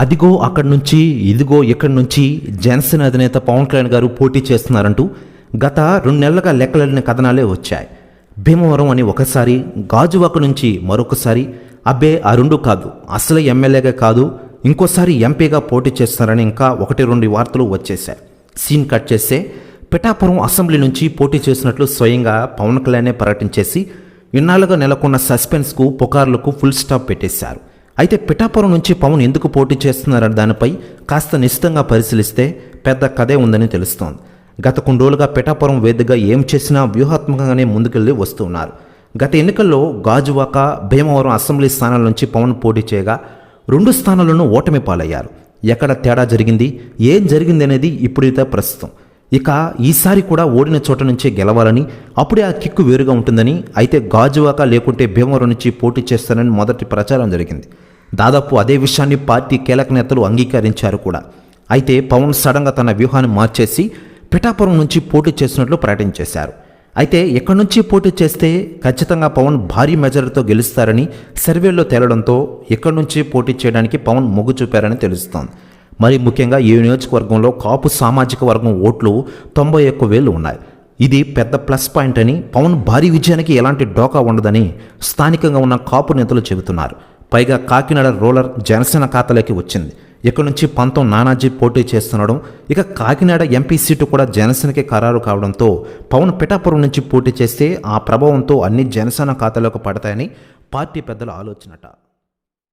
అదిగో అక్కడి నుంచి ఇదిగో ఇక్కడి నుంచి జనసేన అధినేత పవన్ కళ్యాణ్ గారు పోటీ చేస్తున్నారంటూ గత రెండు నెలలుగా లెక్కలేని కథనాలే వచ్చాయి. భీమవరం అని ఒకసారి గాజువాక నుంచి మరొకసారి అబ్బే ఆ రెండు కాదు అసలు ఎమ్మెల్యేగా కాదు ఇంకోసారి ఎంపీగా పోటీ చేస్తున్నారని ఇంకా ఒకటి రెండు వార్తలు వచ్చేశాయి. సీన్ కట్ చేస్తే పిఠాపురం అసెంబ్లీ నుంచి పోటీ చేసినట్లు స్వయంగా పవన్ కళ్యాణే ప్రకటించేసి ఇన్నాళ్ళుగా నెలకొన్న సస్పెన్స్కు పుకార్లకు ఫుల్ స్టాప్ పెట్టేశారు. అయితే పిఠాపురం నుంచి పవన్ ఎందుకు పోటీ చేస్తున్నారన్న దానిపై కాస్త నిశ్చితంగా పరిశీలిస్తే పెద్ద కథే ఉందని తెలుస్తోంది. గత కొన్ని రోజులుగా పిఠాపురం వేదికగా ఏం చేసినా వ్యూహాత్మకంగానే ముందుకెళ్ళి వస్తున్నారు. గత ఎన్నికల్లో గాజువాక భీమవరం అసెంబ్లీ స్థానాల నుంచి పవన్ పోటీ చేయగా రెండు స్థానాలను ఓటమి పాలయ్యారు. ఎక్కడ తేడా జరిగింది ఏం జరిగింది అనేది ఇప్పుడైతే ప్రస్తుతం. ఇక ఈసారి కూడా ఓడిన చోట నుంచే గెలవాలని అప్పుడే ఆ కిక్కు వేరుగా ఉంటుందని అయితే గాజువాక లేకుంటే భీమవరం నుంచి పోటీ చేస్తానని మొదటి ప్రచారం జరిగింది. దాదాపు అదే విషయాన్ని పార్టీ కీలక నేతలు అంగీకరించారు కూడా. అయితే పవన్ సడన్గా తన వ్యూహాన్ని మార్చేసి పిఠాపురం నుంచి పోటీ చేసినట్లు ప్రకటించేశారు అయితే ఎక్కడి నుంచి పోటీ చేస్తే ఖచ్చితంగా పవన్ భారీ మెజారిటీతో గెలుస్తారని సర్వేల్లో తేలడంతో ఎక్కడి నుంచి పోటీ చేయడానికి పవన్ మొగ్గు చూపారని తెలుస్తోంది. మరి ముఖ్యంగా ఈ నియోజకవర్గంలో కాపు సామాజిక వర్గం ఓట్లు తొంభై ఒక్క వేలు ఉన్నాయి. ఇది పెద్ద ప్లస్ పాయింట్ అని పవన్ భారీ విజయానికి ఎలాంటి డోకా ఉండదని స్థానికంగా ఉన్న కాపు నేతలు చెబుతున్నారు. పైగా కాకినాడ రోలర్ జనసేన ఖాతాలోకి వచ్చింది. ఇక్కడ నుంచి పంతం నానాజీ పోటీ చేస్తుండడం ఇక కాకినాడ ఎంపీ సీటు కూడా జనసేనకి ఖరారు కావడంతో పవన్ పిఠాపురం నుంచి పోటీ చేస్తే ఆ ప్రభావంతో అన్ని జనసేన ఖాతాలోకి పడతాయని పార్టీ పెద్దల ఆలోచనట.